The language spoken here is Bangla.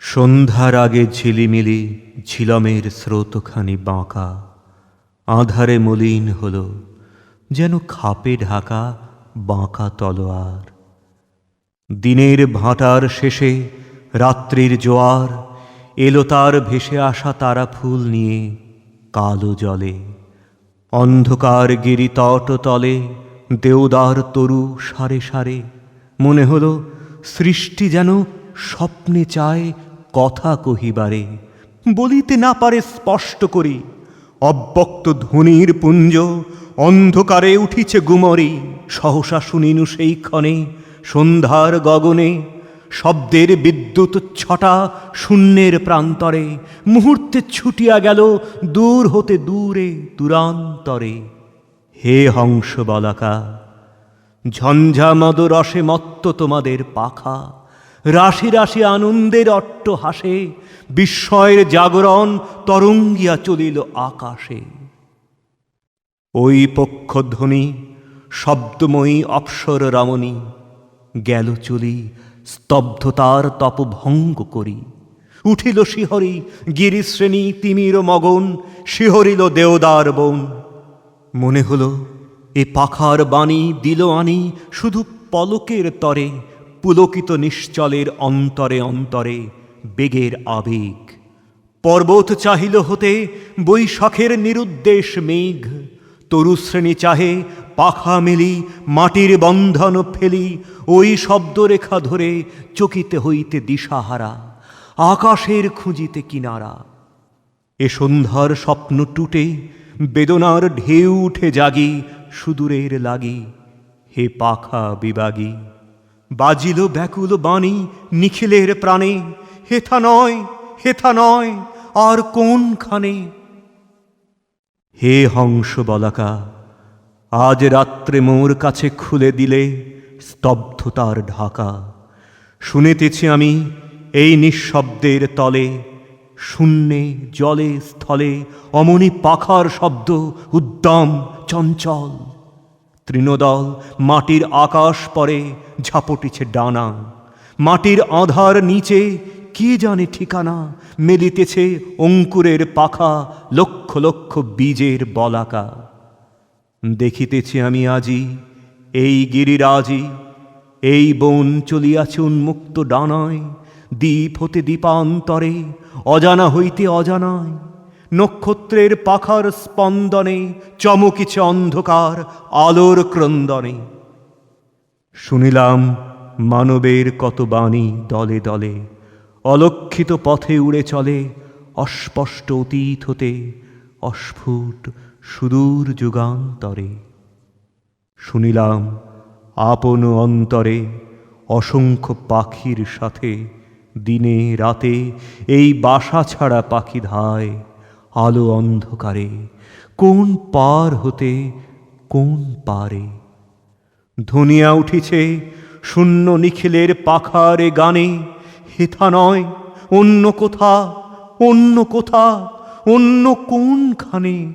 সন্ধ্যার আগে ঝিলিমিলি ঝিলমের স্রোতখানি বাঁকা। আধারে মলিন হল যেন খাপে ঢাকা বাঁকা তলোয়ার। দিনের ভাটার শেষে রাত্রির জোয়ার, এলো তার ভেসে আসা তারা ফুল নিয়ে কালো জলে। অন্ধকার গিরি তট তলে দেওদার তরু সারে সারে। মনে হলো সৃষ্টি যেন স্বপ্নে চায় কথা কহিবারে, বলিতে না পারে স্পষ্ট করি, অব্যক্ত ধ্বনির পুঞ্জ অন্ধকারে উঠিছে গুমরি, সহসা শুনিনু সেই ক্ষণে সন্ধ্যার গগনে, শব্দের বিদ্যুৎ ছটা শূন্যের প্রান্তরে, মুহূর্তে ছুটিয়া গেল দূর হতে দূরে, দূরান্তরে। হে হংস বলাকা ঝঞ্ঝা মদ রসে মত্ত তোমাদের পাখা রাশি রাশি আনন্দের অট্ট হাসে, বিস্ময়ের জাগরণ তরঙ্গিয়া চলিল আকাশে। ওই পক্ষধ্বনি, শব্দময়ী অপসর রমণী, গেল চলি, স্তব্ধতার তপভঙ্গ করি। উঠিল শিহরি, গিরিশ্রেণী তিমির মগন, শিহরিল দেওদার বন। মনে হলো, এ পাখার বাণী দিল আনি শুধু পলকের তরে পুলকিত নিশ্চলের অন্তরে অন্তরে বেগের আবেগ। পর্বত চাহিল হতে বৈশাখের নিরুদ্দেশ মেঘ। তরুশ্রেণী চাহে পাখা মেলি, মাটির বন্ধন ফেলি, ওই শব্দরেখা ধরে চকিতে হইতে দিশাহারা, আকাশের খুঁজিতে কিনারা। এ সন্ধ্যার স্বপ্ন টুটে, বেদনার ঢেউ উঠে জাগি, সুদূরের লাগি, হে পাখা বিবাগী। বাজিল ব্যাকুল বাণী নিখিলের প্রাণে হেথা নয় হেথা নয়, আর কোনখানে? হে হংস বলাকা আজ রাত্রে মোর কাছে খুলে দিলে স্তব্ধতার ঢাকা। শুনেতেছি আমি এই নিঃশব্দের তলে, শূন্যে, জলে, স্থলে, অমনি পাখার শব্দ উদ্যম চঞ্চল। তৃণদল, মাটির আকাশ পরে ঝাপটিছে ডানা। মাটির আধার নিচে কি জানে ঠিকানা, মেলিতেছে অঙ্কুরের পাখা, লক্ষ লক্ষ বীজের বলাকা। দেখিতেছি আমি আজি এই গিরিরাজি, এই বন চলিয়াছে উন্মুক্ত ডানায়, দ্বীপ হতে দ্বীপান্তরে, অজানা হইতে অজানায়। নক্ষত্রের পাখার স্পন্দনে চমকিছে অন্ধকার আলোর ক্রন্দনে। শুনিলাম মানবের কত বাণী দলে দলে, অলক্ষিত পথে উড়ে চলে অস্পষ্ট অতীত হতে অস্ফুট সুদূর যুগান্তরে। শুনিলাম আপন অন্তরে অসংখ্য পাখির সাথে দিনে রাতে এই বাসা ছাড়া পাখি ধায়। আলো অন্ধকারে, কোন পার হতে কোন পারে? ধনিয়া উঠেছে শূন্য নিখিলের পাখারে গানে, হেথা নয় অন্য কোথা অন্য কোথা, অন্য কোনখানে?